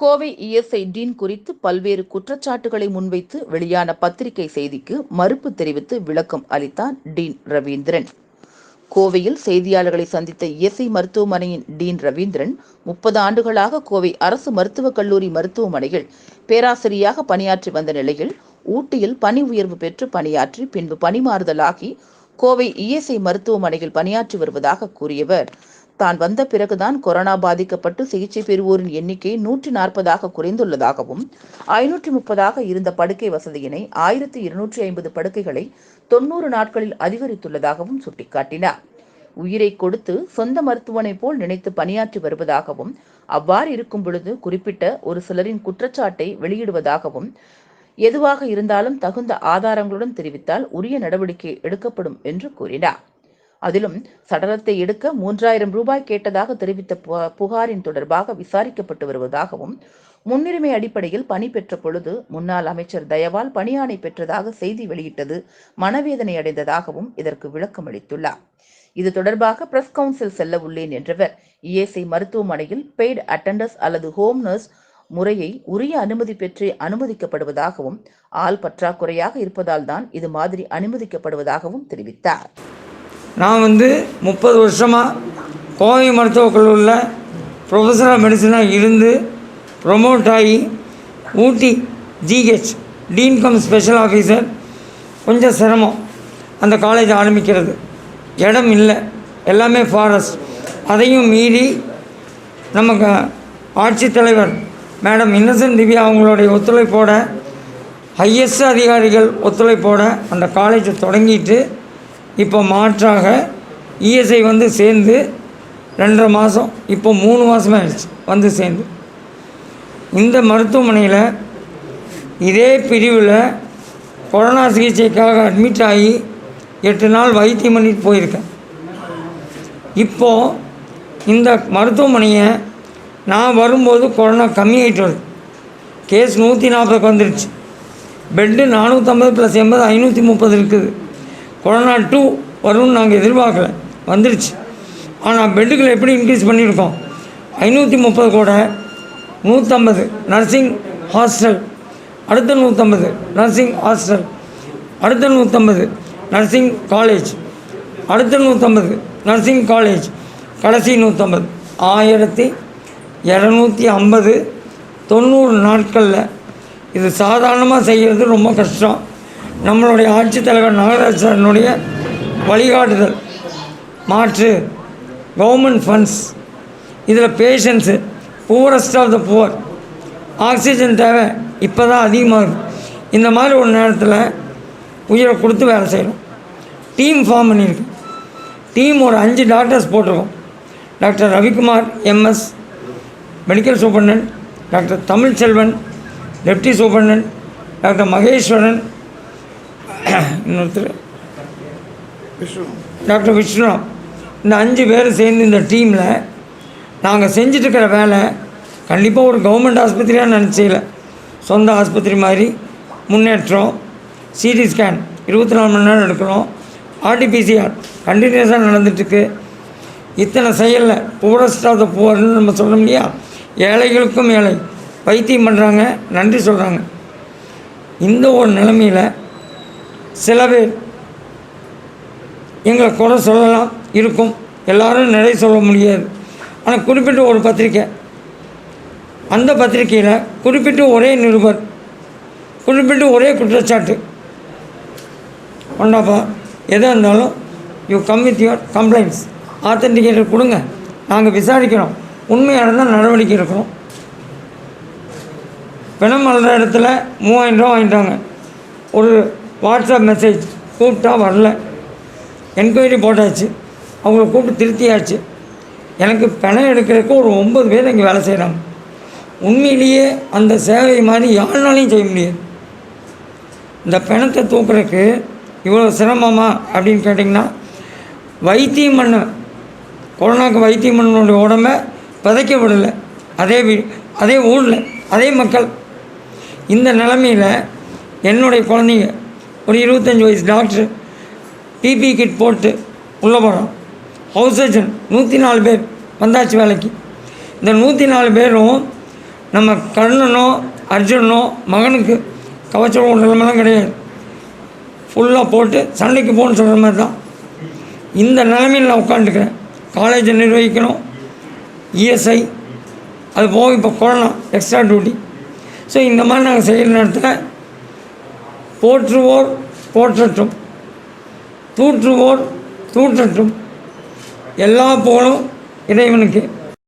Kovai ESI dean குறித்து பல்வேறு குற்றச்சாட்டுகளை முன்வைத்து வெளியான பத்திரிகை செய்திக்கு மறுப்பு தெரிவித்து விளக்கம் அளித்தார் டீன் ரவீந்திரன். கோவையில் செய்தியாளர்களை சந்தித்த இஎஸ்ஐ மருத்துவமனையின் டீன் ரவீந்திரன் முப்பது ஆண்டுகளாக கோவை அரசு மருத்துவக் கல்லூரி மருத்துவமனையில் பேராசிரியாக பணியாற்றி வந்த நிலையில் ஊட்டியில் பணி உயர்வு பெற்று பணியாற்றி பின்பு பணிமாறுதலாகி கோவை இஎஸ்ஐ மருத்துவமனையில் பணியாற்றி வருவதாக கூறியவர். தான் வந்த பிறகுதான் கொரோனா பாதிக்கப்பட்டு சிகிச்சை பெறுவோரின் எண்ணிக்கை நூற்றி நாற்பதாக குறைந்துள்ளதாகவும் ஐநூற்றி முப்பதாக இருந்த படுக்கை வசதியினை ஆயிரத்தி இருநூற்றி ஐம்பது படுக்கைகளை தொண்ணூறு நாட்களில் அதிகரித்துள்ளதாகவும் சுட்டிக்காட்டினார். உயிரை கொடுத்து சொந்த மருத்துவனை போல் நினைத்து பணியாற்றி வருவதாகவும் அவ்வாறு இருக்கும் பொழுது குறிப்பிட்ட ஒரு சிலரின் குற்றச்சாட்டை வெளியிடுவதாகவும் எதுவாக இருந்தாலும் தகுந்த ஆதாரங்களுடன் தெரிவித்தால் உரிய நடவடிக்கை எடுக்கப்படும் என்று கூறினார். அதிலும் சடலத்தை எடுக்க மூன்றாயிரம் ரூபாய் கேட்டதாக தெரிவித்த பு- புகாரின் தொடர்பாக விசாரிக்கப்பட்டு வருவதாகவும் முன்னுரிமை அடிப்படையில் பணி பெற்ற பொழுது முன்னாள் அமைச்சர் தயவால் பணியாணை பெற்றதாக செய்தி வெளியிட்டது மனவேதனை அடைந்ததாகவும் இதற்கு விளக்கம் அளித்துள்ளார். இது தொடர்பாக பிரஸ் கவுன்சில் செல்ல உள்ளேன் என்றவர் இஎஸ்ஐ மருத்துவமனையில் பெய்டு அட்டண்டர்ஸ் அல்லது ஹோம் நர்ஸ் முறையை உரிய அனுமதி பெற்று அனுமதிக்கப்படுவதாகவும் ஆள் பற்றாக்குறையாக இருப்பதால் தான் இது மாதிரி அனுமதிக்கப்படுவதாகவும் தெரிவித்தார். நான் வந்து முப்பது வருஷமாக கோவை மருத்துவக் கல்லூரியில் ப்ரொஃபஸர் ஆஃப் மெடிசனாக இருந்து ப்ரொமோட் ஆகி Ooty GH dean cum special officer கொஞ்சம் சிரமம். அந்த காலேஜ் ஆரம்பிக்கிறது. இடம் இல்லை. எல்லாமே ஃபாரஸ்ட் அதையும் மீறி நமக்கு ஆட்சித்தலைவர் மேடம் இன்னசென்ட் திவ்யா அவங்களுடைய ஒத்துழைப்போட ஹையஸ்ட் அதிகாரிகள் ஒத்துழைப்போட அந்த காலேஜை தொடங்கிட்டு இப்போ மாற்றாக இஎஸ்ஐ வந்து சேர்ந்து ரெண்டரை மாதம் இப்போ மூணு மாதமே ஆயிடுச்சு வந்து சேர்ந்து. இந்த மருத்துவமனையில் இதே பிரிவில் கொரோனா சிகிச்சைக்காக அட்மிட் ஆகி எட்டு நாள் வைத்தியம் பண்ணிட்டு போயிருக்கேன். இப்போது இந்த மருத்துவமனையை நான் வரும்போது கொரோனா கம்மியாயிட்டு வருது கேஸ் நூற்றி நாற்பதுக்கு வந்துருச்சு. பெட்டு நானூற்றம்பது ப்ளஸ் எண்பது ஐநூற்றி முப்பது இருக்குது. கொரோனா டூ வரும்னு நாங்கள் எதிர்பார்க்கல. வந்துருச்சு. ஆனால் பெட்டுகளை எப்படி இன்க்ரீஸ் பண்ணியிருக்கோம்? ஐநூற்றி முப்பது கூட நூற்றம்பது நர்சிங் ஹாஸ்டல் அடுத்த நூற்றம்பது நர்சிங் ஹாஸ்டல் அடுத்த நூற்றம்பது நர்சிங் காலேஜ் அடுத்த நூற்றம்பது நர்சிங் காலேஜ் கடைசி நூற்றம்பது ஆயிரத்தி இரநூத்தி ஐம்பது தொண்ணூறு நாட்களில் இது சாதாரணமாக செய்கிறது ரொம்ப கஷ்டம். நம்மளுடைய ஆட்சித்தலைவர் நாகராஜ் வழிகாட்டுதல் மாற்று கவர்மெண்ட் ஃபண்ட்ஸ் இதில் patients poorest of the poor oxygen தேவை இப்போ தான் அதிகமாகுது இந்த மாதிரி ஒரு நேரத்தில் உயிரை கொடுத்து வேலை செய்யணும். டீம் ஃபார்ம் பண்ணியிருக்கு. டீம் ஒரு அஞ்சு டாக்டர்ஸ் போட்டிருக்கோம். Doctor Ravikumar MS medical superintendent doctor Tamilselvan deputy superintendent doctor Maheswaran இன்னொருத்தர். டாக்டர் விஷ்ணு இந்த அஞ்சு பேர் சேர்ந்து இந்த டீமில் நாங்கள் செஞ்சிட்ருக்கிற வேலை கண்டிப்பாக ஒரு கவர்மெண்ட் ஆஸ்பத்திரியாக நினச்சில சொந்த ஆஸ்பத்திரி மாதிரி முன்னேற்றம் சிடி ஸ்கேன் இருபத்தி நாலு மணி நேரம் எடுக்கிறோம் ஆர்டிபிசிஆர் கண்டினியூஸாக நடந்துட்டுருக்கு இத்தனை செயலில் புவரஸ்ட் ஆஃப் த புவர்னு நம்ம சொல்ல முடியா? ஏழைகளுக்கும் ஏழை. வைத்தியம் பண்ணுறாங்க நன்றி சொல்கிறாங்க இந்த ஒரு நிலைமையில் சில பேர் எங்களை குறை சொல்லலாம் இருக்கும். எல்லாரும் நிறைய சொல்ல முடியாது. ஆனால் குறிப்பிட்ட ஒரு பத்திரிக்கை அந்த பத்திரிக்கையில் குறிப்பிட்டு ஒரே நிருபர் குறிப்பிட்டு ஒரே குற்றச்சாட்டு. ஒன்றாப்பா எதாக இருந்தாலும் you come with your complaints authenticator கொடுங்க. நாங்கள் விசாரிக்கிறோம். உண்மையாக இருந்தால் நடவடிக்கை எடுக்கிறோம். பிணம் வளர்கிற இடத்துல மூவாயிரம் ரூபா வாங்கிட்டாங்க. ஒரு வாட்ஸ்அப் மெசேஜ் கூப்பிட்டா வரல. என்கொயரி போட்டாச்சு. அவங்கள கூப்பிட்டு திருத்தியாச்சு. எனக்கு பிணம் எடுக்கிறதுக்கு ஒரு ஒம்பது பேர் இங்கே வேலை செய்கிறாங்க உண்மையிலேயே அந்த சேவை மாதிரி யாருனாலையும் செய்ய முடியாது. இந்த பிணத்தை தூக்குறதுக்கு இவ்வளோ சிரமமா அப்படின்னு கேட்டிங்கன்னா வைத்தியம் பண்ண கொரோனாக்கு வைத்தியம் பண்ணனுடைய உடம்ப புதைக்க விடலை அதே வீ அதே ஊரில் அதே மக்கள். இந்த நிலமையில் என்னுடைய குழந்தைங்க ஒரு இருபத்தஞ்சி வயசு டாக்டர் பிபி கிட் போட்டு உள்ளே போகிறோம் ஹவுஸ் சர்ஜன் நூற்றி நாலு பேர் வந்தாச்சு வேலைக்கு. இந்த நூற்றி நாலு பேரும் நம்ம கர்ணனோ அர்ஜுனனோ மகனுக்கு கவச்சம் நிலைமைலாம் கிடையாது. ஃபுல்லாக போட்டு சண்டைக்கு போகணும்னு சொல்கிற மாதிரி தான். இந்த நிலைமையில் நான் உட்காந்துக்கிறேன் காலேஜை நிர்வகிக்கணும். இஎஸ்ஐ அது போக இப்போ கொரோனா எக்ஸ்ட்ரா டியூட்டி ஸோ இந்த மாதிரி நாங்கள் செய்கிற நேரத்தில் போற்றுவோர் போற்றட்டும். தூற்றுவோர் தூற்றட்டும். எல்லா புகழும் இறைவனுக்கு